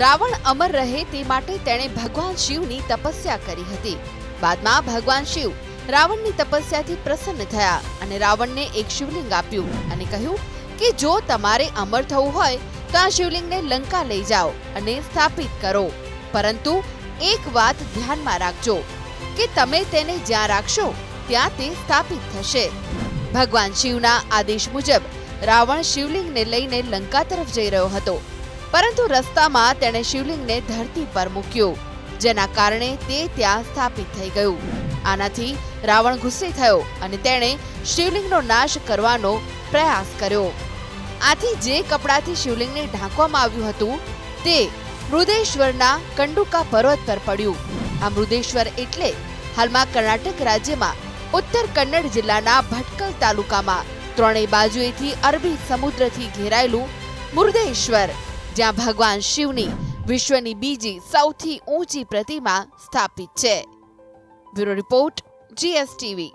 રાવણ અમર રહે તે માટે તેણે ભગવાન શિવની તપસ્યા કરી હતી. બાદમાં ભગવાન શિવ રાવણની તપસ્યાથી પ્રસન્ન થયા અને રાવણને એક શિવલિંગ આપ્યું અને કહ્યું કે જો તમારે અમર થવું હોય તો આ શિવલિંગને લંકા લઈ જાઓ અને સ્થાપિત કરો. પરંતુ એક વાત ધ્યાનમાં રાખજો કે તમે તેને જ્યાં રાખશો ત્યાં તે સ્થાપિત થશે. ભગવાન શિવના આદેશ મુજબ રાવણ શિવલિંગને લઈને લંકા તરફ જઈ રહ્યો હતો પરંતુ રસ્તામાં તેણે શિવલિંગને ધરતી પર મૂક્યું, જેના કારણે તે ત્યાં સ્થાપિત થઈ ગયું. આનાથી રાવણ ગુસ્સે થયો અને તેણે શિવલિંગનો નાશ કરવાનો પ્રયાસ કર્યો. આથી જે કપડાથી શિવલિંગને ઢાંકવામાં આવ્યું હતું, તે મૃદેશ્વરના કંડુકા પર્વત પર પડ્યું. આ મૃદેશ્વર એટલે હાલમાં કર્ણાટક રાજ્યમાં ઉત્તર કન્નડ જિલ્લાના ભટકલ તાલુકામાં. ત્રણેય બાજુએથી અરબી સમુદ્રથી ઘેરાયેલું મુર્દેશ્વર જ્યાં ભગવાન શિવની વિશ્વની બીજી સૌથી ઊંચી પ્રતિમા સ્થાપિત છે. Bureau report GSTV